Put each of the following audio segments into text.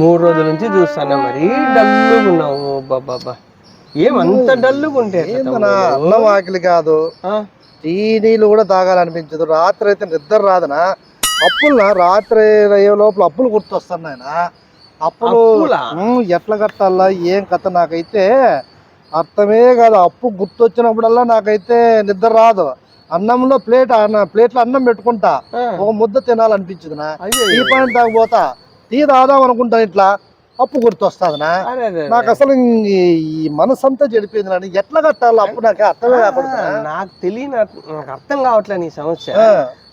మూడు రోజుల నుంచి చూస్తానా మరి. డల్లుగా ఉన్నావు. బాబా ఏం అంత డల్లుగా ఉంటే తమ్ముడు? అన్నం ఆకలి కాదు? టీ నీళ్ళు కూడా తాగాలనిపించదు. రాత్రి అయితే నిద్ర రాదనా? అప్పులునా? రాత్రి అయ్యే లోపల అప్పులు గుర్తొస్తున్నాయన అప్పులు అప్పులా? ఎట్లా కట్టాలా? ఏం కథ? నాకైతే అర్థమే కాదు. అప్పు గుర్తొచ్చినప్పుడల్లా నాకైతే నిద్ర రాదు. అన్నంలో ప్లేట్ అన్న ప్లేట్లో అన్నం పెట్టుకుంటా. ఒక ముద్ద తినాలనిపించదు నా. అయ్యో. టీ పాయింట్ తాగిపోతా టీ తాగుదాం అనుకుంటా ఇట్లా అప్పు గుర్తొస్తుందినా. నాకు అసలు ఈ మనసంతా చెడిపోయింది నాని ఎట్లా కట్టాలి అప్పు నాకు అర్థమే కాకుండా నాకు తెలియని నాకు అర్థం కావట్లే నీ సమస్య.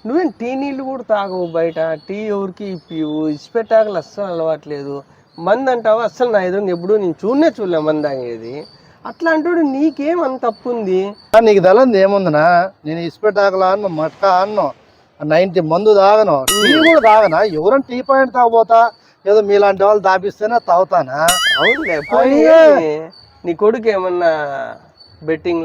నువ్వేం టీ నీళ్ళు కూడా తాగవు బయట? టీ ఎవరికి ఇప్పివు? ఇచ్చిపెట్టాకలు అస్సలు అలవాట్లేదు. మంది అంటావు? అస్సలు నా ఎదురు ఎప్పుడు నేను చూడనే చూడలే మంది తాగేది అట్లా అంటాడు నీకేం అంత తప్పు ఉంది? నీకు తెలంది ఏముందినా? నేను ఇసుపెట్టాకలా అన్న మట్క అన్ను. నైన్టీ మందు తాగను. టీ కూడా తాగనా? ఎవరైనా టీ పాయింట్ తాగపోతా ఏదో మీలాంటి వాళ్ళు తాపిస్తేనే తాగుతానా? అవునులే పోనీ. నీ కొడుకు ఏమన్నా బెట్టింగ్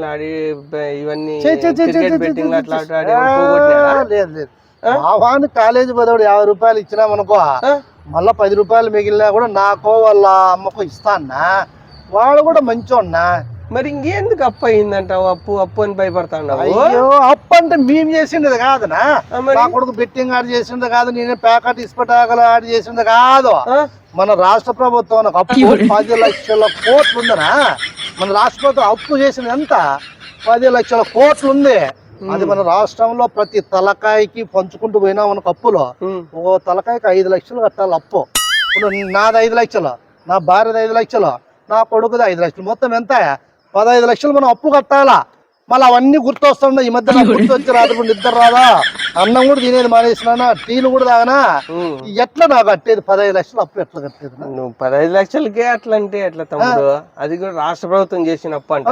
బె- ఇవన్నీ క్రికెట్ ఛే, బెట్టింగ్ అట్లా. ఆడి పోగొట్టినాడా? లేదు లేదు. మా వాడిని కాలేజీ పదవుడు యాభై రూపాయలు ఇచ్చినామనుకో ఆ? మళ్ళా పది రూపాయలు మిగిలినా కూడా నాకో వాళ్ళ అమ్మకో ఇస్తాన్నా వాడు కూడా మంచోన్నా మరి ఇంకెందుకు అప్పు అయిందంటావు అప్పు అప్పు అని భయపడతావు అయ్యో అప్పు అంటే మేము చేసిండేది కాదునా? నా కొడుకు బెట్టింగ్ ఆడి చేసింది కాదు నేను ప్యాకెట్ ఇసుపటాకలు ఆడి చేసింది కాదు. మన రాష్ట్ర ప్రభుత్వం అప్పు పది లక్షల కోట్లు ఉందనా? మన రాష్ట్ర ప్రభుత్వం అప్పు చేసింది ఎంత? పది లక్షల కోట్లు ఉంది. అది మన రాష్ట్రంలో ప్రతి తలకాయకి పంచుకుంటూ పోయినా మనకు అప్పులో. ఓ తలకాయకి ఐదు లక్షలు కట్టాలి అప్పు. ఇప్పుడు నాది ఐదు లక్షలు నా భార్యది ఐదు లక్షలు నా కొడుకుది ఐదు లక్షలు. మొత్తం ఎంత? పదహైదు లక్షలు మనం అప్పు కట్టాలా? మళ్ళీ అవన్నీ గుర్తొస్తున్నాయి ఈ మధ్య నాకు గుర్తొచ్చి రాత్రి నిద్ర రాదా? అన్నం కూడా తినేది మానేసినా టీలు కూడా తాగనా? ఎట్లా నాకు కట్టేది? పదహైదు లక్షలు అప్పు ఎట్లా కట్టేది? నువ్వు పదహైదు లక్షలకే అట్లా అంటే ఎట్లా తమ్ముడు? అది కూడా రాష్ట్ర ప్రభుత్వం చేసిన అప్పు అంట.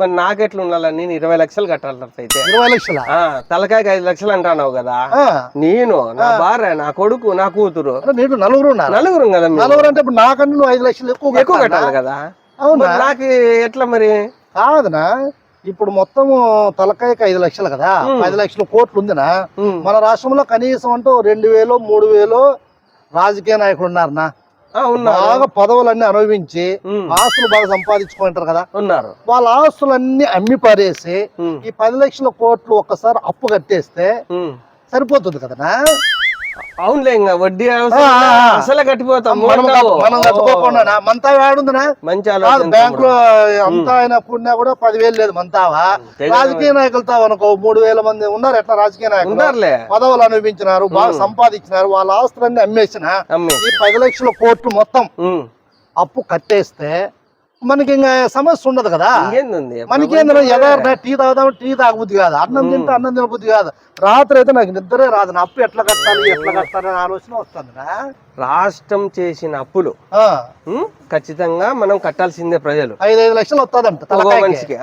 మరి నాకెట్లా ఉండాలి? నేను ఇరవై లక్షలు కట్టాలట్లయితే ఇరవై లక్షల? తలకాయకి ఐదు లక్షలు అంటున్నావు కదా? నేను నా భార్య నా కొడుకు నా కూతురు. అంటే నేను నలుగురు నలుగురు కదా. నలుగురు అంటే ఇప్పుడు నాకన్నా నువ్వు ఐదు లక్షలు ఎక్కువ ఎక్కువ? కట్టాలి కదా? అవునా? నాకు ఎట్లా మరి? కాదునా ఇప్పుడు మొత్తం తలకాయకి ఐదు లక్షలు కదా? ఐదు లక్షల కోట్లు ఉందినా. మన రాష్ట్రంలో కనీసం అంటూ రెండు వేలు మూడు వేలు రాజకీయ నాయకులు ఉన్నారనా బాగా పదవులన్నీ అనుభవించి. ఆస్తులు బాగా సంపాదించుకుంటారు కదా? ఉన్నారు. వాళ్ళ ఆస్తులన్నీ అమ్మి పారేసి. ఈ పది లక్షల కోట్లు ఒక్కసారి అప్పు కట్టేస్తే. సరిపోతుంది కదనా అవునులే ఇంకా వడ్డీ. అసలు కట్టిపోతాం మనం కట్టుకోకుండా మంతా ఆడుందినా మంచి బ్యాంక్లో అంతా ఆయన కూడినా కూడా పదివేలు లేదు మంతావా? రాజకీయ నాయకులతో అనుకో మూడు వేల మంది ఉన్నారు ఎట్లా రాజకీయ నాయకులు? పదవులు అనుభవించినారు బాగా సంపాదించినారు వాళ్ళ ఆస్తులన్నీ అమ్మేసిన అమ్మి. ఈ పది లక్షల కోట్లు మొత్తం. అప్పు కట్టేస్తే మనకి ఇంకా సమస్య ఉండదు కదా. మనకేంద్ర ఎదారు టీ తాగుదాం టీ తాగబుద్ధి కాదు. అన్నం తింటే అన్నం తినబుద్ధి కాదు. రాత్రి అయితే నాకు నిద్రే రాదు. నా అప్పు ఎట్లా కట్టాలి ఎట్లా కట్టాలి అనే ఆలోచన వస్తుందిరా రాష్ట్రం చేసిన అప్పులు ఖచ్చితంగా మనం కట్టాల్సిందే ప్రజలు. ఐదు ఐదు లక్షలు వస్తుందంట. మనిషికి.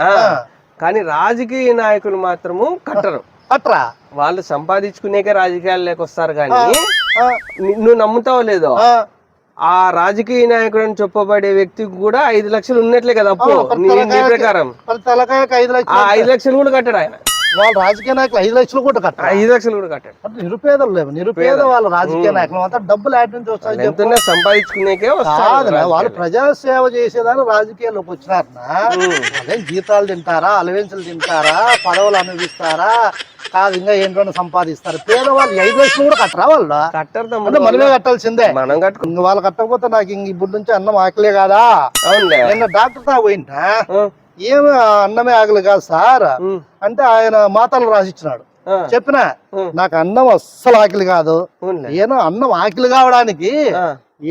కానీ రాజకీయ నాయకులు మాత్రము కట్టరు. కట్టరా? వాళ్ళు సంపాదించుకునేకే రాజకీయాలు లేకొస్తారు కానీ నువ్వు నమ్ముతావో లేదో ఆ, రాజకీయ నాయకుడు అని చెప్పబడే వ్యక్తికి కూడా ఐదు లక్షలు ఉన్నట్లే కదా అప్పు. నీ ప్రకారం. తలకాయకి ఐదు ఆ లక్షలు ఐదు లక్షలు కూడా కట్టాడు ఆయన. వాళ్ళు రాజకీయ నాయకులు ఐదు లక్షలు కూడా కట్టరా? ఐదు లక్షలు కూడా కట్టాడు. అంటే నిరుపేదలు లేవు. నిరుపేద వాళ్ళు రాజకీయ నాయకులు అంతా డబ్బులు యాడ్ నుంచి వస్తాయి చెప్పు. ఎంతనే సంపాదించుకునేకే వాళ్ళు. ప్రజాసేవ చేసేదాన్ని రాజకీయాల్లోకి వచ్చినారనా అదేం జీతాలు తింటారా అలవెన్సులు తింటారా పదవులు అనుభవిస్తారా కాదు ఇంకా ఏంటో సంపాదిస్తారు. పేదవాళ్ళు ఐదు లక్షలు కూడా కట్టరా వాళ్ళు? కట్టరు తమ్ముడు మనమే కట్టాల్సిందే. మనం కట్టుకో ఇంక వాళ్ళు కట్టకపోతే నాకు ఇంక ఇప్పుడు నుంచి అన్నం ఆకలే కాదా? అవునులే. నిన్న డాక్టర్ తా పోయింటా ఆ, ఏమి అన్నమే ఆకలి కాదు సార్? అంటే ఆయన మాతలు రాసిచ్చినాడు. చెప్పిన? నాకు అన్నం అస్సలు ఆకలి కాదు. ఏదో అన్నం ఆకలి కావడానికి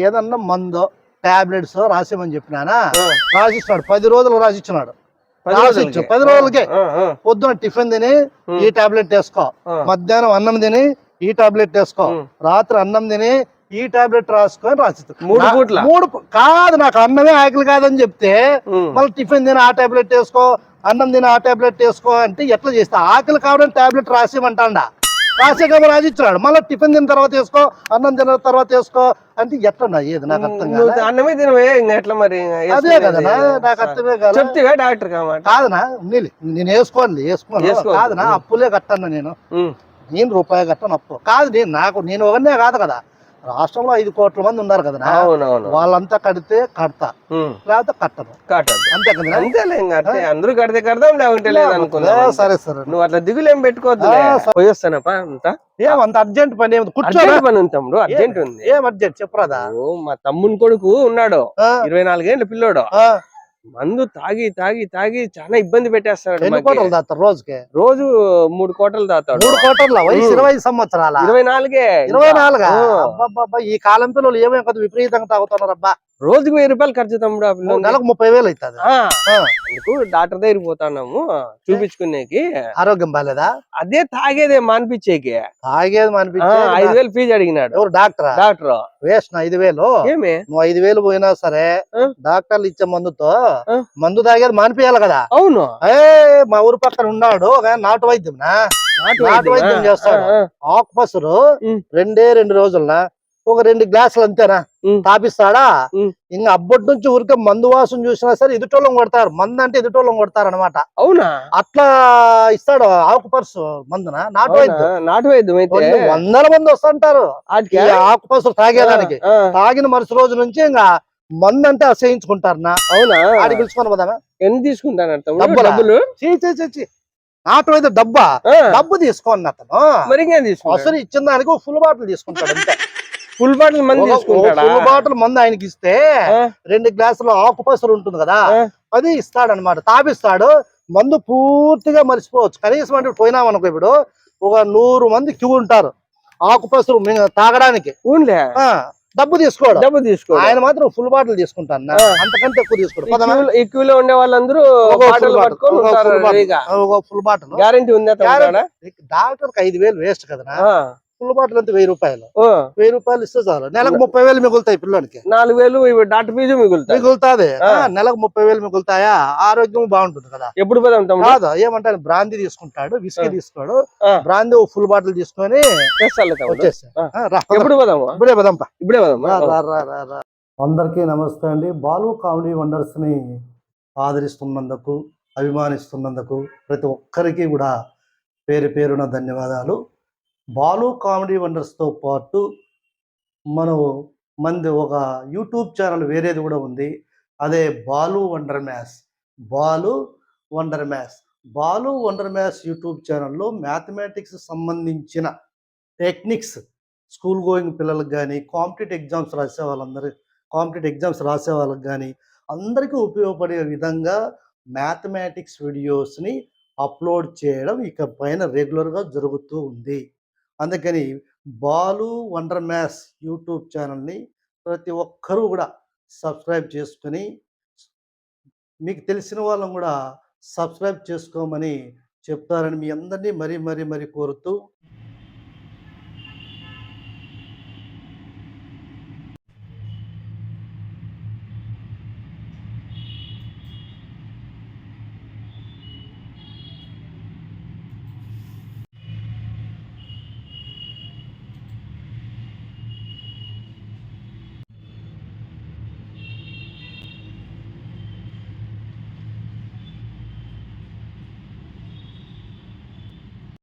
ఏదన్నా మందో టాబ్లెట్స్ రాసేమని చెప్పినానా. రాసిచ్చినాడు. పది రోజులు రాసిచ్చినాడు. రాసిచ్చు. పది రోజులకే పొద్దున టిఫిన్ తిని ఈ టాబ్లెట్ వేసుకో. మధ్యాహ్నం అన్నం తిని ఈ టాబ్లెట్ వేసుకో. రాత్రి అన్నం తిని ఈ టాబ్లెట్ రాసుకొని రాసిచ్చు మూడు పూట్ల? మూడు కాదు నాకు అన్నమే ఆకలి కాదని చెప్తే. మళ్ళీ టిఫిన్ తిని ఆ టాబ్లెట్ వేసుకో అన్నం తిని ఆ టాబ్లెట్ వేసుకో అంటే ఎట్లా చేస్తా ఆకలి కావడానికి టాబ్లెట్ రాసేమంటాడా కాబట్టి రాసిచ్చినాడు మళ్ళీ టిఫిన్ తిన్న తర్వాత వేసుకో అన్నం తిన్న తర్వాత వేసుకో అంటే ఎట్లా ఏది? నాకు అర్థం కాదు? అన్నమే తినవే ఎట్లా మరి అదే కదా నాకు అర్థమే కాదు చెప్తివే డాక్టర్ కాదనా? నీళ్ళు నేను వేసుకోవాలి వేసుకోను. వేసుకోవద్దు. కాదనా? అప్పులే కట్టాను నేను. నేను రూపాయి కట్టను అప్పు. కాదు నేను నాకు నేను ఒకనే కాదు కదా. రాష్ట్రంలో ఐదు కోట్ల మంది ఉన్నారు కదా అవునవును. వాళ్ళంతా కడితే కడతా. లేకపోతే కట్టను కట్టద్దు అంతే కదా అంతేలే అందరూ కడితే కడదాం లేకుంటే సరే సరే. నువ్వు అట్లా దిగులేం పెట్టుకోవద్దు సరే. పోయొస్తానప్పా అంతా? ఏం అంత అర్జెంట్ పని ఏమి అర్జెంట్ పని ఉంది తమ్ముడు అర్జెంట్ ఉంది. ఏం అర్జెంట్ చెప్పరాదా? మా తమ్ముని కొడుకు ఉన్నాడు. ఇరవై నాలుగేళ్ళ పిల్లోడు. మందు తాగి తాగి తాగి చాలా ఇబ్బంది పెట్టేస్తాడు ఎన్ని. కోటలు దాస్తారు రోజుకి? రోజు మూడు కోటలు తాతాడు మూడు కోటల వయసు. ఇరవై సంవత్సరాల? ఇరవై నాలుగే. ఇరవై నాలుగా? ఈ కాలం పిల్లలు ఏమేం కదా విపరీతంగా తాగుతున్నారు అబ్బా రోజుకి వెయ్యి రూపాయలు ఖర్చు తమ్ముడు. నెలకు ముప్పై వేలు అవుతుంది. అందుకు డాక్టర్ దగ్గరికి పోతున్నాము చూపించుకునేకి. ఆరోగ్యం బాగాలేదా అదే తాగేదే మానిపించేకి. తాగేది ఆ, అనిపించే ఐదు వేలు ఫీజు అడిగినాడు. ఎవరు డాక్టరా? డాక్టర్. వేసిన ఐదు వేలు? ఏమి? నువ్వు ఐదు వేలు పోయినా సరే? డాక్టర్లు ఇచ్చే మందుతో? మందు తాగేది మానిపించాలి కదా? అవును. ఏ మా ఊరు పక్కన ఉన్నాడు నాటు వైద్యం నాటు? వైద్యం చేస్తాడు. ఆకుపసరు. రెండే రెండు రోజులనా? ఒక రెండు గ్లాసులు అంతేనా. తాపిస్తాడా. ఇంకా అప్పటి నుంచి ఊరికే మందు వాసన చూసినా సరే ఎదుటోళ్ళం కొడతారు. మందు అంటే ఎదుటోళ్ళం కొడతారు అనమాట అవునా? అట్లా ఇస్తాడు ఆకుపరుసు మందున? నాటు? వైద్యం. నాటు వైద్యం వందల మంది వస్తుంటారు. ఈ ఆకుపసరు తాగేదానికి. తాగిన మరుసటి రోజు నుంచి ఇంకా మందు అంటే అసహించుకుంటారు నా అవునా? ఆడి పిలుచుకొని పోదామా? ఎంత తీసుకుంటాను డబ్బులా? చీ నాటు వైద్యం డబ్బా. డబ్బు తీసుకోండి అతను. మరి అసలు ఇచ్చిన దానికి ఫుల్ బాటిల్ తీసుకుంటాడు అంతే. ఫుల్ బాటిల్ మంది తీసుకుంటాడా? ఫుల్ బాటిల్ మందు ఆయనకి ఇస్తే రెండు గ్లాసులు ఆకుపసరు ఉంటుంది కదా. అది ఇస్తాడనమాట తాపిస్తాడు మందు పూర్తిగా మర్చిపోవచ్చు. కనీసం అంటే పోయినాం అనుకో ఇప్పుడు ఒక నూరు మంది క్యూ ఉంటారు ఆకుపసరు తాగడానికి. డబ్బు తీసుకోడు. డబ్బు తీసుకో ఆయన మాత్రం ఫుల్ బాటిల్ తీసుకుంటాను. అంతకంటే ఎక్కువ తీసుకోడు? ఎక్కువలో ఉండే వాళ్ళందరూ ఫుల్ బాటిల్ గ్యారంటీ ఉందా డాక్టర్కి ఐదు వేలు వేస్ట్ కదా ఫుల్ బాటిల్ అంతే వెయ్యి రూపాయలు. ఓ, వెయ్యి రూపాయలు ఇస్తే చాలు. నెలకు ముప్పై వేలు మిగులుతాయి పిల్లోనికి. నాలుగు వేలు ఇవి డాక్టర్ ఫీజు మిగులుతాయి. మిగులుతాది. నెలకు ముప్పై వేలు మిగులుతాయా? ఆరోగ్యం బాగుంటుంది కదా. ఎప్పుడు కాదు ఏమంటే బ్రాందీ తీసుకుంటాడు విస్కీ. తీసుకోడు. బ్రాందీ ఒక ఫుల్ బాటిల్ తీసుకొని. ఎప్పుడు ఇప్పుడే పదంపా ఇప్పుడే అందరికీ నమస్తే అండి. బాలు కామెడీ వండర్స్ని ఆదరిస్తున్నందుకు అభిమానిస్తున్నందుకు ప్రతి ఒక్కరికి కూడా పేరు పేరున ధన్యవాదాలు. బాలు కామెడీ వండర్స్తో పాటు మనం మంది ఒక యూట్యూబ్ ఛానల్ వేరేది కూడా ఉంది. అదే Balu wonder maths Balu wonder maths Balu wonder maths YouTube ఛానల్లో మ్యాథమెటిక్స్ సంబంధించిన టెక్నిక్స్ స్కూల్ గోయింగ్ పిల్లలకు కానీ కాంపిటేటివ్ ఎగ్జామ్స్ రాసే వాళ్ళందరూ కాంపిటేటివ్ ఎగ్జామ్స్ రాసే వాళ్ళకి కానీ అందరికీ ఉపయోగపడే విధంగా మ్యాథమెటిక్స్ వీడియోస్ని అప్లోడ్ చేయడం ఇక పైన రెగ్యులర్గా జరుగుతూ ఉంది. అందుకని బాలు వండర్ మ్యాథ్స్ యూట్యూబ్ ఛానల్ని ప్రతి ఒక్కరూ కూడా సబ్స్క్రైబ్ చేసుకొని మీకు తెలిసిన వాళ్ళని కూడా సబ్స్క్రైబ్ చేసుకోమని చెప్తారని మీ అందరినీ మరీ మరీ మరీ కోరుతూ